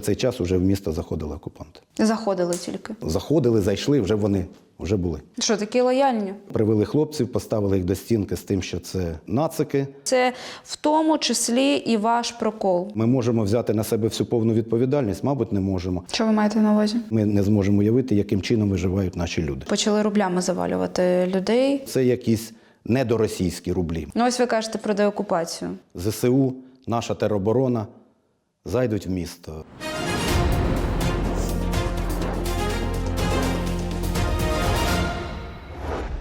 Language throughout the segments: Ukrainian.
В цей час вже в місто заходили окупанти. Заходили тільки. Заходили, зайшли, вже вони вже були. Що такі лояльні? Привели хлопців, поставили їх до стінки з тим, що це нацики. Це в тому числі і ваш прокол. Ми можемо взяти на себе всю повну відповідальність, мабуть, не можемо. Що ви маєте на увазі? Ми не зможемо уявити, яким чином виживають наші люди. Почали рублями завалювати людей. Це якісь недоросійські рублі. Ну ось ви кажете про деокупацію. ЗСУ, наша тероборона зайдуть в місто.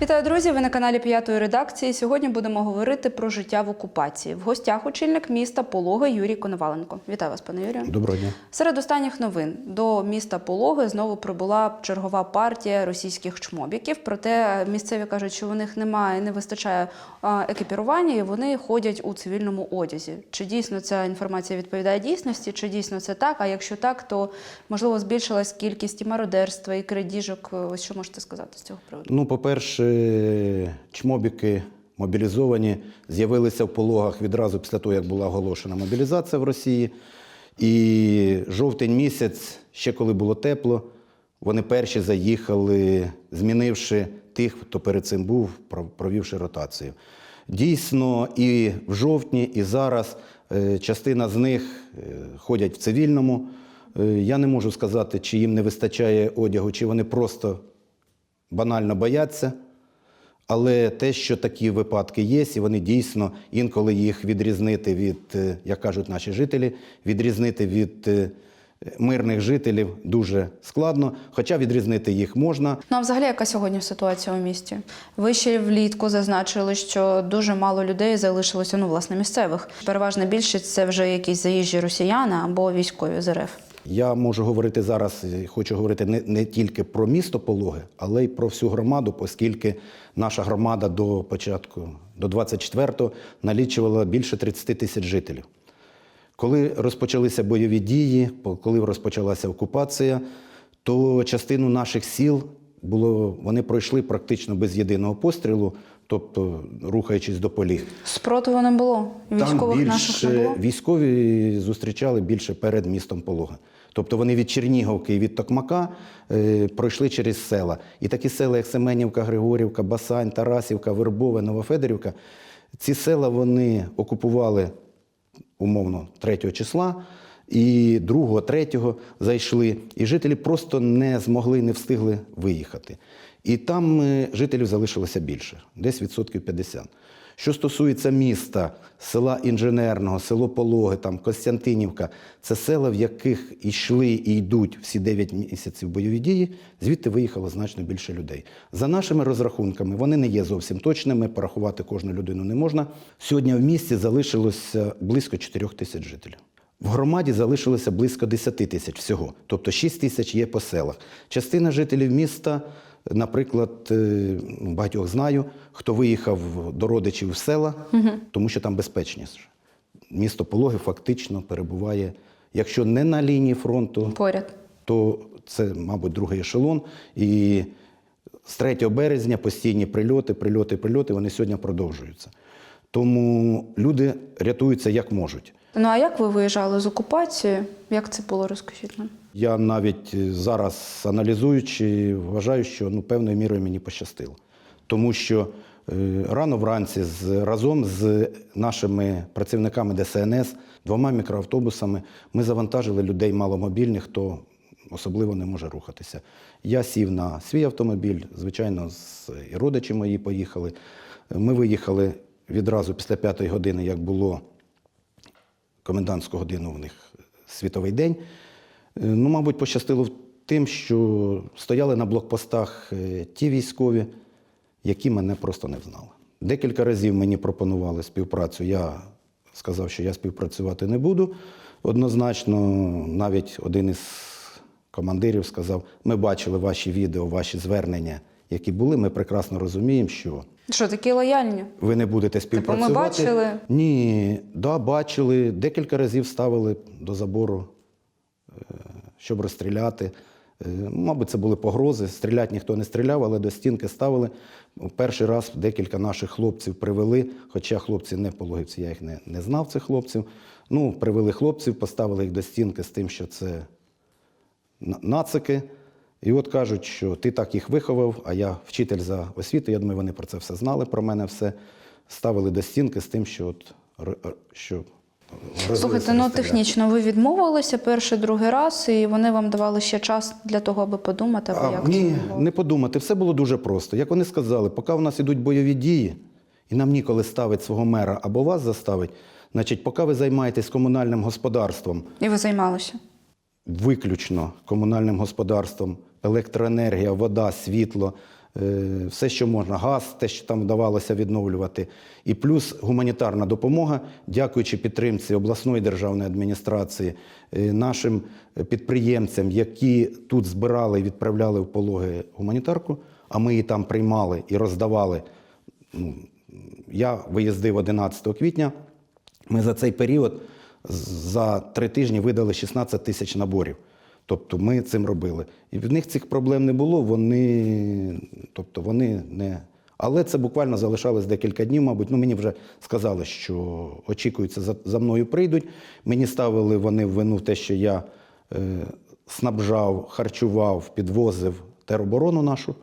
Вітаю, друзі! Ви на каналі П'ятої редакції. Сьогодні будемо говорити про життя в окупації. В гостях очільник міста Пологи Юрій Коноваленко. Вітаю вас, пане Юрію. Доброго дня. Серед останніх новин до міста Пологи знову прибула чергова партія російських чмобіків. Проте місцеві кажуть, що у них немає, не вистачає екіпірування, і вони ходять у цивільному одязі. Чи дійсно ця інформація відповідає дійсності? Чи дійсно це так? А якщо так, то можливо збільшилась кількість і мародерства, і крадіжок. Ось що можете сказати з цього приводу? Ну, по-перше, чмобіки мобілізовані з'явилися в пологах відразу після того, як була оголошена мобілізація в Росії. І жовтень місяць, ще коли було тепло, вони перші заїхали, змінивши тих, хто перед цим був, провівши ротацію. Дійсно, і в жовтні, і зараз е, частина з них е, ходять в цивільному. Е, Я не можу сказати, чи їм не вистачає одягу, чи вони просто банально бояться. Але те, що такі випадки є, і вони дійсно інколи їх відрізнити від, е, як кажуть наші жителі, відрізнити від е, мирних жителів дуже складно, хоча відрізнити їх можна. Ну а взагалі, яка сьогодні ситуація у місті? Ви ще влітку зазначили, що дуже мало людей залишилося ну, власне місцевих. Переважна більшість це вже якісь заїжджі росіяни або військові з РФ. Я можу говорити зараз, хочу говорити не, не тільки про місто Пологи, але й про всю громаду, оскільки наша громада до початку, до 24-го налічувала більше 30 тисяч жителів. Коли розпочалися бойові дії, коли розпочалася окупація, то частину наших сіл було, вони пройшли практично без єдиного пострілу, тобто рухаючись до полів. Спротиву не було. Військових Там наших не більше було. військові зустрічали більше перед містом Полога. Тобто вони від Черніговки і від Токмака е, пройшли через села. І такі села, як Семенівка, Григорівка, Басань, Тарасівка, Вербове, Новофедорівка, ці села вони окупували умовно 3 числа. І 2, 3 зайшли, і жителі просто не змогли, не встигли виїхати. І там е, жителів залишилося більше, десь відсотків 50. Що стосується міста, села Інженерного, село Пологи, там Костянтинівка, це села, в яких йшли і йдуть всі 9 місяців бойові дії, звідти виїхало значно більше людей. За нашими розрахунками, вони не є зовсім точними, порахувати кожну людину не можна. Сьогодні в місті залишилося близько 4 тисяч жителів. В громаді залишилося близько 10 тисяч всього, тобто 6 тисяч є по селах. Частина жителів міста, наприклад, е, ну, багатьох знаю, хто виїхав до родичів в села, тому що там безпечніше. Місто Пологи фактично перебуває, якщо не на лінії фронту, Поряд. то це, мабуть, другий ешелон. І з 3 березня постійні прильоти, прильоти, прильоти, вони сьогодні продовжуються. Тому люди рятуються як можуть. Ну а як ви виїжджали з окупації? Як це було? Розкажіть нам. Я навіть е, зараз аналізуючи, вважаю, що ну, певною мірою мені пощастило. Тому що е, рано вранці з, разом з нашими працівниками ДСНС, двома мікроавтобусами, ми завантажили людей маломобільних, хто особливо не може рухатися. Я сів на свій автомобіль, звичайно, з, і родичі мої поїхали. Ми виїхали відразу після п'ятої години, як було комендантську годину у них світовий день. Е, Ну, мабуть, пощастило тим, що стояли на блокпостах е, ті військові, які мене просто не знали. Декілька разів мені пропонували співпрацю. Я сказав, що я співпрацювати не буду. Однозначно, навіть один із командирів сказав: ми бачили ваші відео, ваші звернення, які були. Ми прекрасно розуміємо, що Що такі лояльні? ви не будете співпрацювати. бачили? Ні, да, бачили. Декілька разів ставили до забору, щоб розстріляти. Е, Мабуть, це були погрози. Стріляти ніхто не стріляв, але до стінки ставили. Перший раз декілька наших хлопців привели, хоча хлопці не пологівці, я їх не, не знав, цих хлопців. Ну, привели хлопців, поставили їх до стінки з тим, що це нацики. І от кажуть, що ти так їх виховав, а я вчитель за освіту. Я думаю, вони про це все знали, про мене все. Ставили до стінки з тим, що от що Слухайте, ну технічно ви відмовилися перший, другий раз, і вони вам давали ще час для того, аби подумати, або А, як ні, це було? не подумати. Все було дуже просто. Як вони сказали, поки в нас ідуть бойові дії, і нам ніколи ставить свого мера або вас заставить, значить, поки ви займаєтесь комунальним господарством, І ви займалися. виключно комунальним господарством, електроенергія, вода, світло, все, що можна, газ, те, що там вдавалося відновлювати. І плюс гуманітарна допомога, дякуючи підтримці обласної державної адміністрації, е, нашим підприємцям, які тут збирали і відправляли в пологи гуманітарку, а ми її там приймали і роздавали. Ну, я виїздив 11 квітня. Ми за цей період за три тижні видали 16 тисяч наборів. Тобто ми цим робили. І в них цих проблем не було, вони, тобто вони не. Але це буквально залишалось декілька днів, мабуть. Ну, мені вже сказали, що очікується, за, за мною прийдуть. Мені ставили вони в вину те, що я е, снабжав, харчував, підвозив тероборону нашу.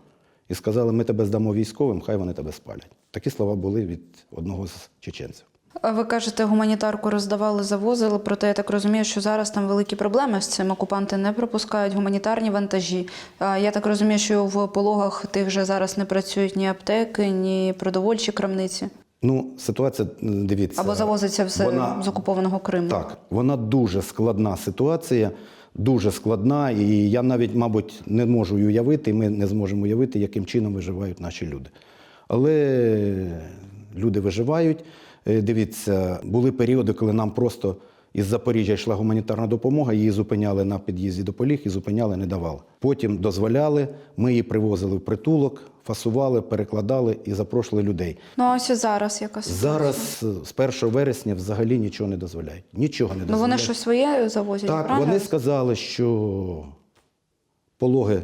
І сказали, ми тебе здамо військовим, хай вони тебе спалять. Такі слова були від одного з чеченців. Ви кажете, гуманітарку роздавали, завозили, проте я так розумію, що зараз там великі проблеми з цим. Окупанти не пропускають гуманітарні вантажі. Я так розумію, що в пологах тих же зараз не працюють ні аптеки, ні продовольчі крамниці. Ну, ситуація, дивіться. Або завозиться все вона- з окупованого Криму. Так, вона дуже складна ситуація, дуже складна, і я навіть, мабуть, не можу уявити, ми не зможемо уявити, яким чином виживають наші люди. Але люди виживають. Е, Дивіться, були періоди, коли нам просто із Запоріжжя йшла гуманітарна допомога, її зупиняли на під'їзді до поліг і зупиняли, не давали. Потім дозволяли, ми її привозили в притулок, фасували, перекладали і запрошували людей. Ну а ось зараз яка ситуація? Зараз е, з 1 вересня взагалі нічого не дозволяють. Нічого не Ну вони щось своє завозять. так, правильно? вони сказали, що пологи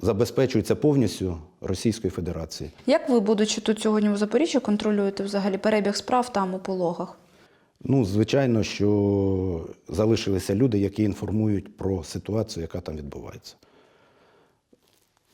забезпечуються повністю Російською Федерації. Як ви, будучи тут сьогодні у Запоріжжі, контролюєте взагалі перебіг справ там у пологах? Ну, звичайно, що залишилися люди, які інформують про ситуацію, яка там відбувається.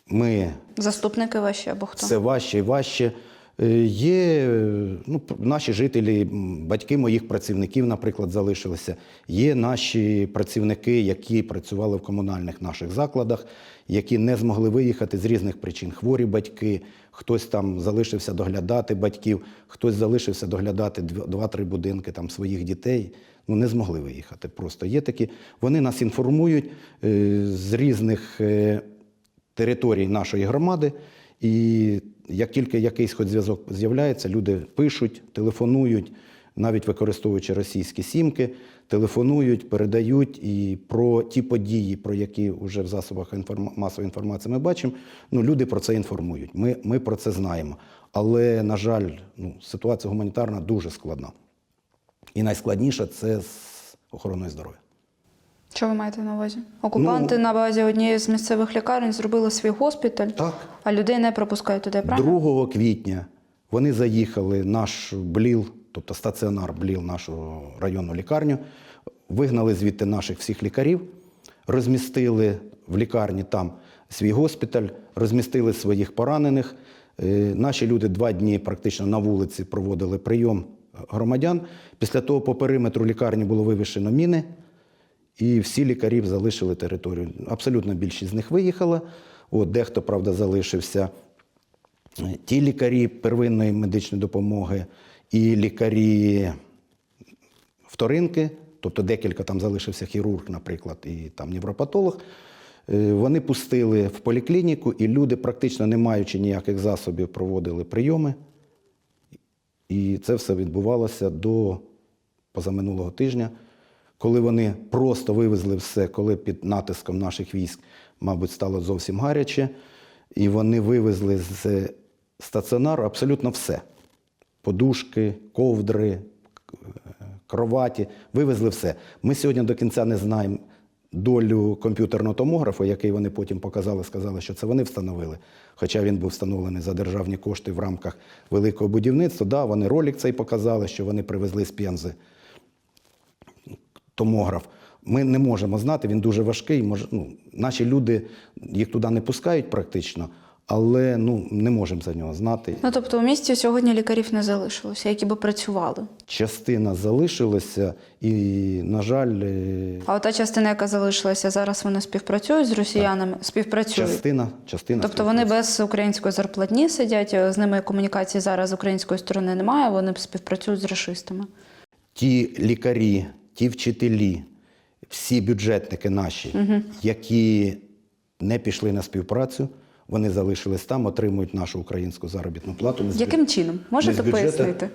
Ми Заступники ваші або хто? все важче і важче. Е, Є е, ну, наші жителі, батьки моїх працівників, наприклад, залишилися. Є наші працівники, які працювали в комунальних наших закладах, які не змогли виїхати з різних причин. Хворі батьки, хтось там залишився доглядати батьків, хтось залишився доглядати два-три будинки там, своїх дітей. Ну, не змогли виїхати. Просто є такі. Вони нас інформують е, з різних. територій нашої громади. І як тільки якийсь хоч зв'язок з'являється, люди пишуть, телефонують, навіть використовуючи російські сімки, телефонують, передають і про ті події, про які вже в засобах інформа- масової інформації ми бачимо, ну, люди про це інформують. Ми, ми про це знаємо. Але, на жаль, ну, ситуація гуманітарна дуже складна. І найскладніше це з охороною здоров'я. Що ви маєте на увазі? Окупанти Ну- на базі однієї з місцевих лікарень зробили свій госпіталь, Так. а людей не пропускають туди, правильно? 2 квітня вони заїхали наш бліл, тобто стаціонар бліл нашу районну лікарню, вигнали звідти наших всіх лікарів, розмістили в лікарні там свій госпіталь, розмістили своїх поранених. Е, Наші люди два дні практично на вулиці проводили прийом громадян. Після того по периметру лікарні було вивішено міни. І всі лікарів залишили територію. Абсолютно більшість з них виїхала. От, дехто, правда, залишився. Ті лікарі первинної медичної допомоги і лікарі вторинки, тобто декілька там залишився хірург, наприклад, і там невропатолог. е, Вони пустили в поліклініку, і люди, практично не маючи ніяких засобів, проводили прийоми. І це все відбувалося до позаминулого тижня, коли вони просто вивезли все, коли під натиском наших військ, мабуть, стало зовсім гаряче, і вони вивезли з стаціонару абсолютно все: подушки, ковдри, кроваті, вивезли все. Ми сьогодні до кінця не знаємо, долю комп'ютерного томографу, який вони потім показали, сказали, що це вони встановили. Хоча він був встановлений за державні кошти в рамках великого будівництва. Да, вони ролик цей показали, що вони привезли з Пензи томограф. Ми не можемо знати, він дуже важкий. Може, ну, наші люди їх туди не пускають практично, але ну, не можемо за нього знати. Ну тобто у місті сьогодні лікарів не залишилося, які би працювали. Частина залишилася, і, на жаль, е, А ота частина, яка залишилася, зараз вони співпрацюють з росіянами, співпрацюють. частина, частина. Тобто вони без української зарплатні сидять, з ними комунікації зараз з української сторони немає, вони співпрацюють з рашистами. ті лікарі, ті вчителі, всі бюджетники наші, які не пішли на співпрацю, вони залишились там, отримують нашу українську заробітну плату. Яким чином? Можете пояснити?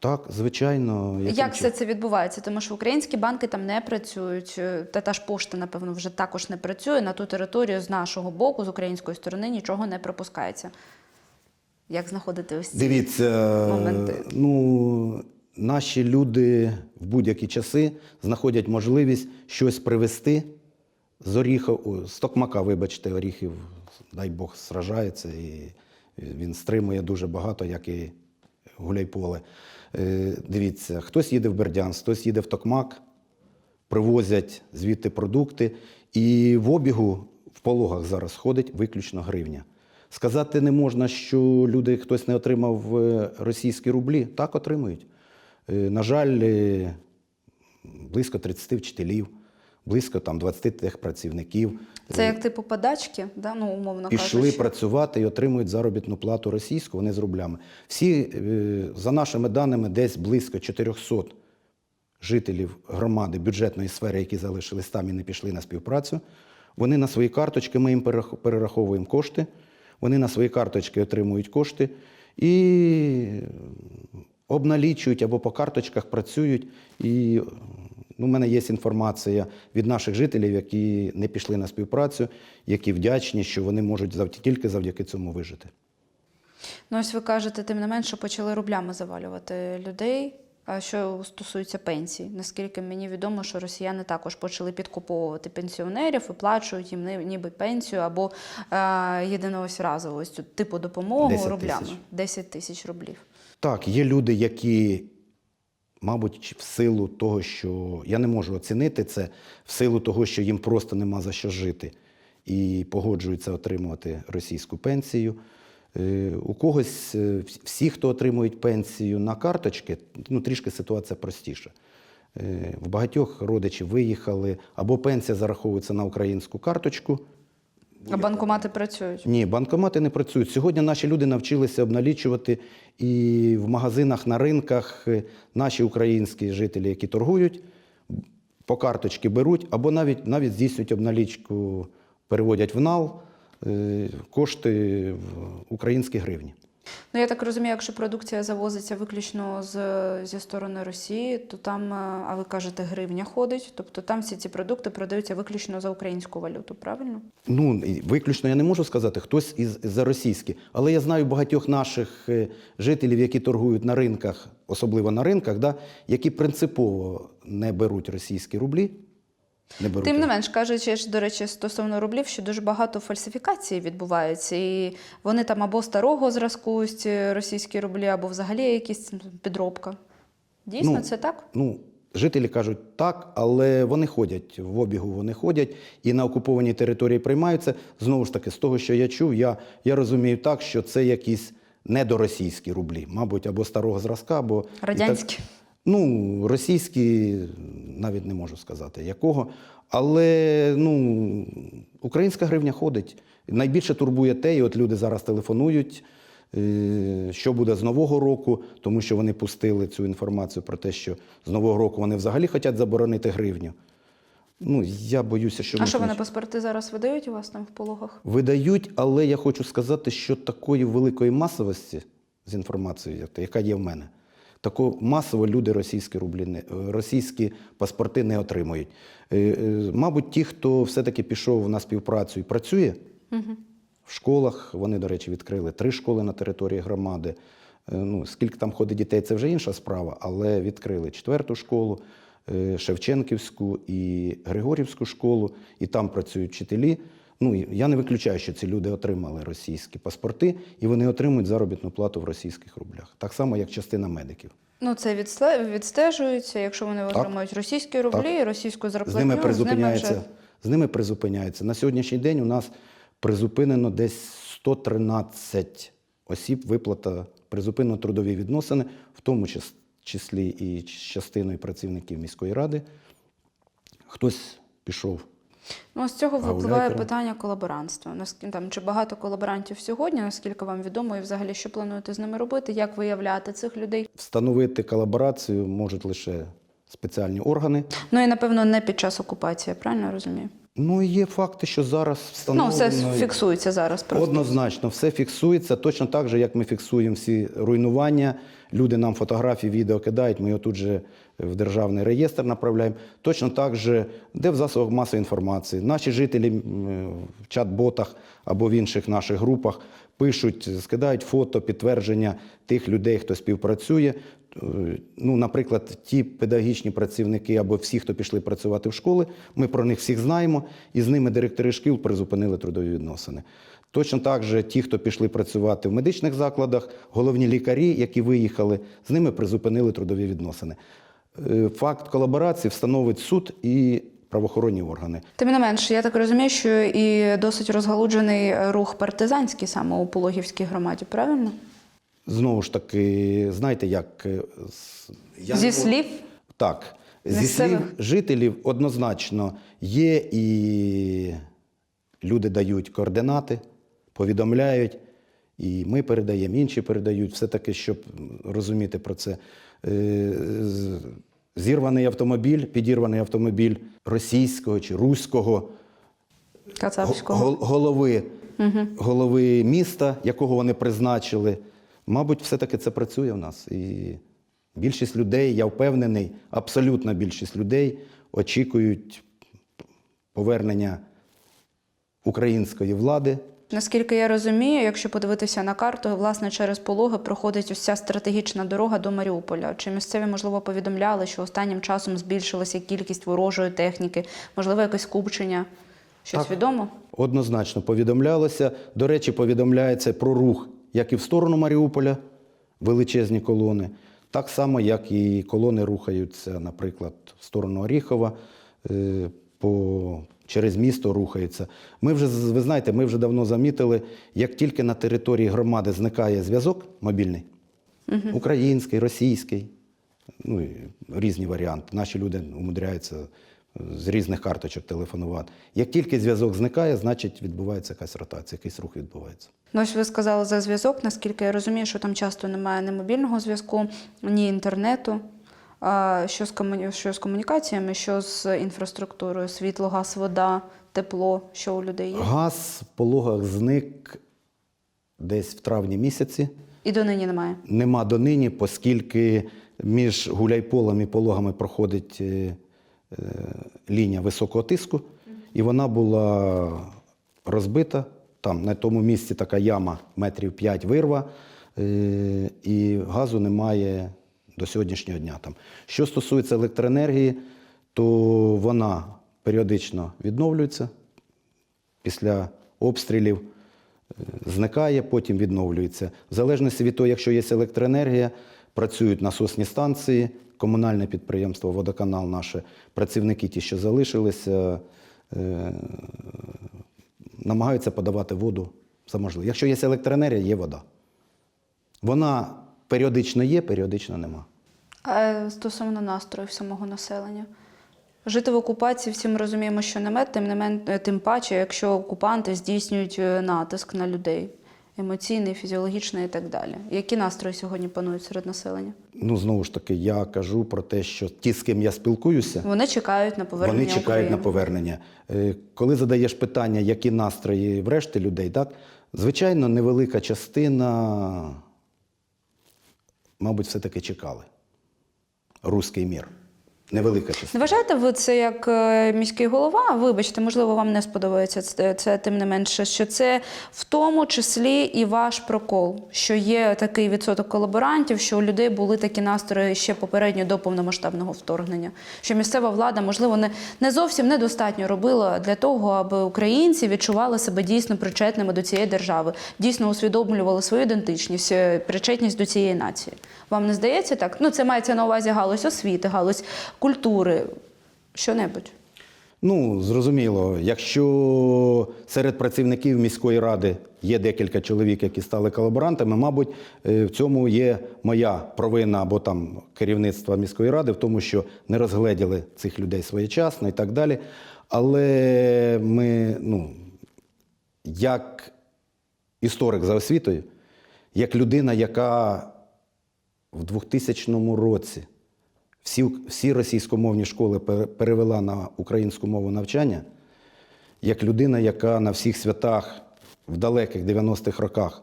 Так, звичайно. яким Як все це відбувається? Тому що українські банки там не працюють, е, та та ж пошта, напевно, вже також не працює. На ту територію з нашого боку, з української сторони, нічого не пропускається. Як знаходити ось ці? Дивіться, моменти. ну, наші люди в будь-які часи знаходять можливість щось привезти з оріхів, з токмака, вибачте, оріхів, дай Бог, сражається і він стримує дуже багато, як і гуляйполе. Е, Дивіться, хтось їде в Бердянськ, хтось їде в Токмак, привозять звідти продукти. І в обігу в пологах зараз ходить виключно гривня. Сказати не можна, що люди хтось не отримав е, російські рублі. Так отримують. Е, На жаль, е, близько 30 вчителів, близько там 20 техпрацівників Це як типу подачки, да? ну, умовно пішли кажучи. працювати і отримують заробітну плату російську, вони з рублями. Всі, е, за нашими даними, десь близько 400 жителів громади бюджетної сфери, які залишились там і не пішли на співпрацю. Вони на свої карточки, ми їм перераховуємо кошти, вони на свої карточки отримують кошти і обналічують або по карточках працюють. І ну, у мене є інформація від наших жителів, які не пішли на співпрацю, які вдячні, що вони можуть тільки завдяки цьому вижити. Ну, ось ви кажете, тим не менше почали рублями завалювати людей. А що стосується пенсій, наскільки мені відомо, що росіяни також почали підкуповувати пенсіонерів, виплачують їм ніби пенсію або е, єдиного ось разову ось цю типу допомогу 10 рублями. тисяч. 10 тисяч рублів. Так, є люди, які, мабуть, в силу того, що я не можу оцінити це, в силу того, що їм просто нема за що жити, і погоджуються отримувати російську пенсію. Е, У когось, е, всі, хто отримують пенсію на карточки, ну трішки ситуація простіша. Е, В багатьох родичі виїхали, або пенсія зараховується на українську карточку. А банкомати працюють. Ні, банкомати не працюють. Сьогодні наші люди навчилися обналічувати і в магазинах, на ринках е, наші українські жителі, які торгують, по карточці беруть або навіть, навіть здійснюють обналічку, переводять в нал е, кошти в українські гривні. Ну я так розумію, якщо продукція завозиться виключно з, зі сторони Росії, то там, е, а ви кажете, гривня ходить, тобто там всі ці продукти продаються виключно за українську валюту, правильно? Ну, виключно я не можу сказати, хтось із за російські. Але я знаю багатьох наших е, жителів, які торгують на ринках, особливо на ринках, да, які принципово не беруть російські рублі. Не беруть. Тим не менш, кажучи ж, до речі, стосовно рублів, що дуже багато фальсифікацій відбувається, і вони там або старого зразку ці російські рублі, або взагалі якісь підробка. Дійсно, Ну, це так? Ну, жителі кажуть так, але вони ходять в обігу, вони ходять і на окупованій території приймаються. Знову ж таки, з того, що я чув, я, я розумію так, що це якісь недоросійські рублі, мабуть, або старого зразка, або і так- Радянські. Ну, російські, навіть не можу сказати якого. Але ну, українська гривня ходить. Найбільше турбує те, і от люди зараз телефонують, е, що буде з Нового року, тому що вони пустили цю інформацію про те, що з Нового року вони взагалі хочуть заборонити гривню. Ну, я боюся, що А ми що вони паспорти зараз видають у вас там в пологах? видають, але я хочу сказати, що такої великої масовості з інформацією, яка є в мене, тако масово люди російські рублі не російські паспорти не отримують. Е, е, Мабуть, ті, хто все-таки пішов на співпрацю і працює в школах, вони, до речі, відкрили три школи на території громади. Е, Ну, скільки там ходить дітей, це вже інша справа, але відкрили четверту школу. Шевченківську і Григорівську школу, і там працюють вчителі. Ну, я не виключаю, що ці люди отримали російські паспорти, і вони отримують заробітну плату в російських рублях. Так само, як частина медиків. Ну, це відстежується, якщо вони отримують російські рублі, російську З зарплатню, ними призупиняється. вже- З ними призупиняється. На сьогоднішній день у нас призупинено десь 113 осіб виплата призупинено трудові відносини, в тому числі і частиною працівників міської ради. Хтось пішов. Ну, з цього випливає питання колаборантства. Наскільки там чи багато колаборантів сьогодні, наскільки вам відомо, і взагалі що плануєте з ними робити, як виявляти цих людей? Встановити колаборацію можуть лише спеціальні органи. Ну і напевно не під час окупації, правильно розумію? Ну, є факти, що зараз Ну, все фіксується зараз просто. Однозначно, все фіксується точно так же, як ми фіксуємо всі руйнування. Люди нам фотографії, відео кидають, ми його тут же в державний реєстр направляємо. Точно так же, де в засобах масової інформації. Наші жителі в чат-ботах або в інших наших групах пишуть, скидають фото, підтвердження тих людей, хто співпрацює. Ну, наприклад, ті педагогічні працівники або всі, хто пішли працювати в школи, ми про них всіх знаємо, і з ними директори шкіл призупинили трудові відносини. Точно так же ті, хто пішли працювати в медичних закладах, головні лікарі, які виїхали, з ними призупинили трудові відносини. Е, Факт колаборації встановить суд і правоохоронні органи. Тим не менше, я так розумію, що і досить розгалуджений рух партизанський саме у Пологівській громаді, правильно? Знову ж таки, знаєте, як е, я Зі слів Так, зі слів жителів однозначно є і люди дають координати, повідомляють, і ми передаємо, інші передають. Все-таки, щоб розуміти про це. Зірваний автомобіль, підірваний автомобіль російського чи руського Кацапського. голови, голови міста, якого вони призначили. Мабуть, все-таки це працює в нас. І більшість людей, я впевнений, абсолютна більшість людей очікують повернення української влади. Наскільки я розумію, якщо подивитися на карту, власне через пологи проходить ось ця стратегічна дорога до Маріуполя. Чи місцеві, можливо, повідомляли, що останнім часом збільшилася кількість ворожої техніки, можливо, якесь скупчення? Щось Так. відомо? Однозначно повідомлялося. До речі, повідомляється про рух як і в сторону Маріуполя, величезні колони, так само, як і колони рухаються, наприклад, в сторону Оріхова, е, по, через місто рухаються. Ми вже, ви знаєте, ми вже давно замітили, як тільки на території громади зникає зв'язок мобільний, український, російський, ну, і різні варіанти. Наші люди умудряються е, з різних карточок телефонувати. Як тільки зв'язок зникає, значить відбувається якась ротація, якийсь рух відбувається. Ну, ось ви сказали за зв'язок. Наскільки я розумію, що там часто немає ні мобільного зв'язку, ні інтернету. Що з, комуні... що з комунікаціями, що з інфраструктурою, світло, газ, вода, тепло, що у людей є? Газ в пологах зник десь в травні місяці. І донині немає. Нема донині, оскільки між гуляйполем і пологами проходить е, е, лінія високого тиску, і вона була розбита. Там на тому місці така яма метрів 5 вирва, е, і газу немає до сьогоднішнього дня. Там. Що стосується електроенергії, то вона періодично відновлюється після обстрілів е, зникає, потім відновлюється. В залежності від того, якщо є електроенергія, працюють насосні станції, комунальне підприємство, водоканал наше, працівники ті, що залишилися, е, намагаються подавати воду за можливо. Якщо є електроенергія, є вода. Вона періодично є, періодично нема. А стосовно настроїв самого населення. Жити в окупації всі ми розуміємо, що не мед, тим не мен, е, тим паче, якщо окупанти здійснюють е, натиск на людей емоційний, фізіологічний і так далі. Які настрої сьогодні панують серед населення? Ну, знову ж таки, я кажу про те, що ті, з ким я спілкуюся, Вони чекають на повернення. Вони чекають України. на повернення. Е, Коли задаєш питання, які настрої в решті людей, так, звичайно, невелика частина, мабуть, все-таки чекали. Руський мір. Невелика Не вважаєте ви це як е, міський голова? Вибачте, можливо, вам не сподобається це, це тим не менше, що це в тому числі і ваш прокол, що є такий відсоток колаборантів, що у людей були такі настрої ще попередньо до повномасштабного вторгнення. Що місцева влада, можливо, не, не зовсім недостатньо робила для того, аби українці відчували себе дійсно причетними до цієї держави, дійсно усвідомлювали свою ідентичність, е, причетність до цієї нації. Вам не здається так? Ну, це мається на увазі галузь освіти, галузь культури, що-небудь. Ну, зрозуміло, якщо серед працівників міської ради є декілька чоловік, які стали колаборантами, мабуть, е, в цьому є моя провина або там керівництва міської ради, в тому, що не розгледіли цих людей своєчасно і так далі. Але ми, ну, як історик за освітою, як людина, яка в 2000 році всі, всі російськомовні школи перевела на українську мову навчання, як людина, яка на всіх святах в далеких 90-х роках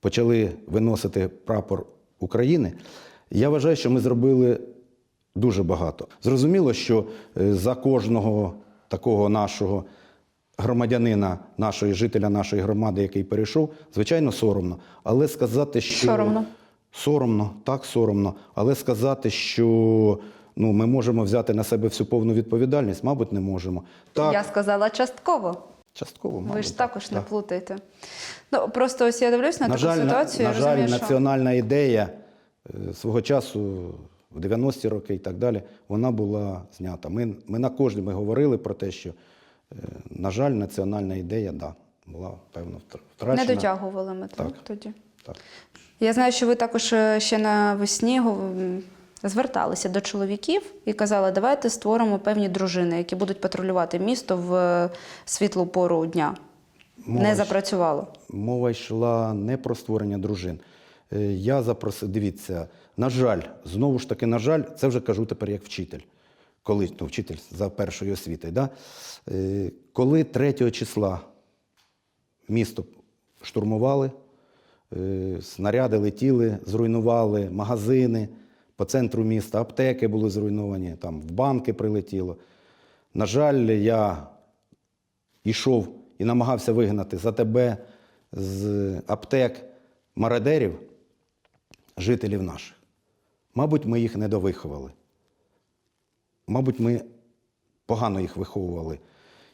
почали виносити прапор України, я вважаю, що ми зробили дуже багато. Зрозуміло, що е, за кожного такого нашого громадянина, нашої жителя нашої громади, який перейшов, звичайно, соромно. Але сказати, що Соромно. Соромно, так соромно. Але сказати, що ну, ми можемо взяти на себе всю повну відповідальність, мабуть, не можемо. Так, Я сказала частково. частково. Ви мабуть, ж так, також не так. плутайте. Ну просто ось я дивлюсь на, На таку жаль, ситуацію. на я жаль, що... національна ідея е, свого часу в 90-ті роки і так далі, вона була знята. Ми, ми на кожній ми говорили про те, що, е, на жаль, національна ідея да, була певно втр- втрачена. Не дотягували ми Так. тоді. Так. Я знаю, що ви також е, ще навесні зверталися до чоловіків і казали, давайте створимо певні дружини, які будуть патрулювати місто в е, світлу пору дня. Мова Не запрацювало. Мова йшла не про створення дружин. Е, Я запросив, дивіться, на жаль, знову ж таки, на жаль, це вже кажу тепер як вчитель. Коли, ну, вчитель за першою освітою. Да? Коли 3 числа місто штурмували, снаряди летіли, зруйнували магазини по центру міста, аптеки були зруйновані, там в банки прилетіло. На жаль, я йшов і намагався вигнати за тебе з аптек мародерів, жителів наших. Мабуть, ми їх не довиховали. Мабуть, ми погано їх виховували.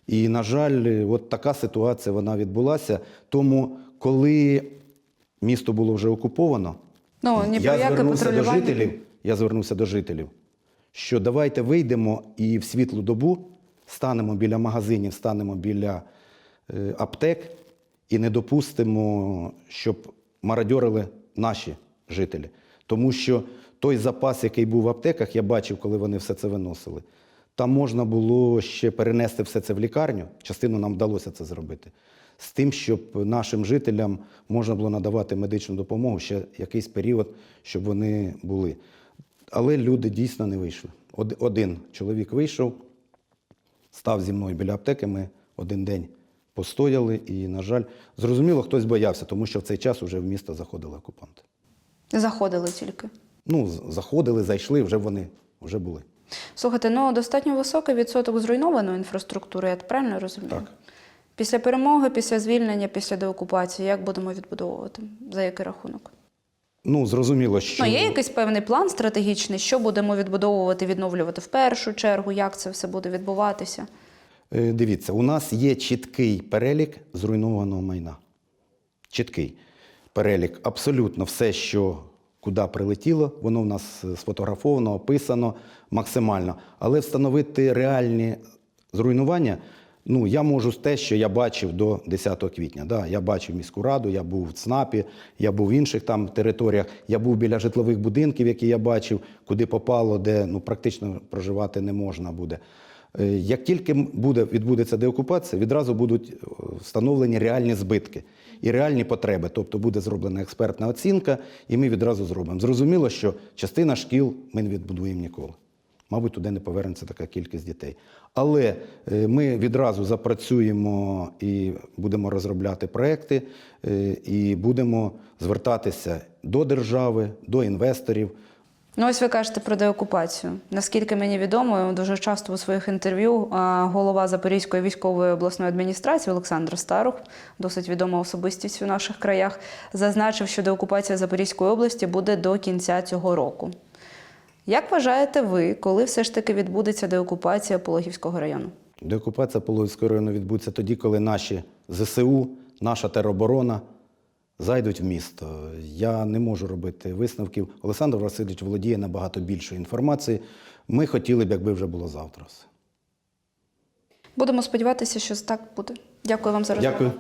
І, на жаль, от така ситуація вона відбулася. Тому, коли місто було вже окуповано, Ну, ні я звернувся до жителів, я звернувся до жителів, що давайте вийдемо і в світлу добу станемо біля магазинів, станемо біля е, аптек і не допустимо, щоб мародьорили наші жителі. Тому що той запас, який був в аптеках, я бачив, коли вони все це виносили. Там можна було ще перенести все це в лікарню. Частину нам вдалося це зробити. З тим, щоб нашим жителям можна було надавати медичну допомогу ще якийсь період, щоб вони були. Але люди дійсно не вийшли. Один чоловік вийшов, став зі мною біля аптеки. Ми один день постояли, і, на жаль, зрозуміло, хтось боявся, тому що в цей час вже в місто заходили окупанти. Заходили тільки. Ну, заходили, зайшли, вже вони вже були. Слухайте, ну достатньо високий відсоток зруйнованої інфраструктури, я правильно розумію? Так. Після перемоги, після звільнення, після деокупації, як будемо відбудовувати? За який рахунок? Ну, зрозуміло, що. Ну, є якийсь певний план стратегічний, що будемо відбудовувати, відновлювати в першу чергу, як це все буде відбуватися? Е, Дивіться, у нас є чіткий перелік зруйнованого майна. Чіткий перелік. Абсолютно все, що куди прилетіло, воно в нас е, сфотографовано, описано максимально. Але встановити реальні зруйнування, ну, я можу з те, що я бачив до 10 квітня. Да, я бачив міську раду, я був в ЦНАПі, я був в інших там територіях, я був біля житлових будинків, які я бачив, куди попало, де ну, практично проживати не можна буде. Е, Як тільки буде, відбудеться деокупація, відразу будуть е, встановлені реальні збитки і реальні потреби. Тобто буде зроблена експертна оцінка, і ми відразу зробимо. Зрозуміло, що частина шкіл ми не відбудуємо ніколи. Мабуть, туди не повернеться така кількість дітей. Але е, ми відразу запрацюємо і будемо розробляти проекти, е, і будемо звертатися до держави, до інвесторів. Ну, ось ви кажете про деокупацію. Наскільки мені відомо, дуже часто у своїх інтерв'ю голова Запорізької військової обласної адміністрації Олександр Старух, досить відома особистість у наших краях, зазначив, що деокупація Запорізької області буде до кінця цього року. Як вважаєте ви, коли все ж таки відбудеться деокупація Пологівського району? Деокупація Пологівського району відбудеться тоді, коли наші ЗСУ, наша тероборона зайдуть в місто. Я не можу робити висновків. Олександр Васильович володіє набагато більшою інформацією. Ми хотіли б, якби вже було завтра. все. Будемо сподіватися, що так буде. Дякую вам за розмову. Дякую.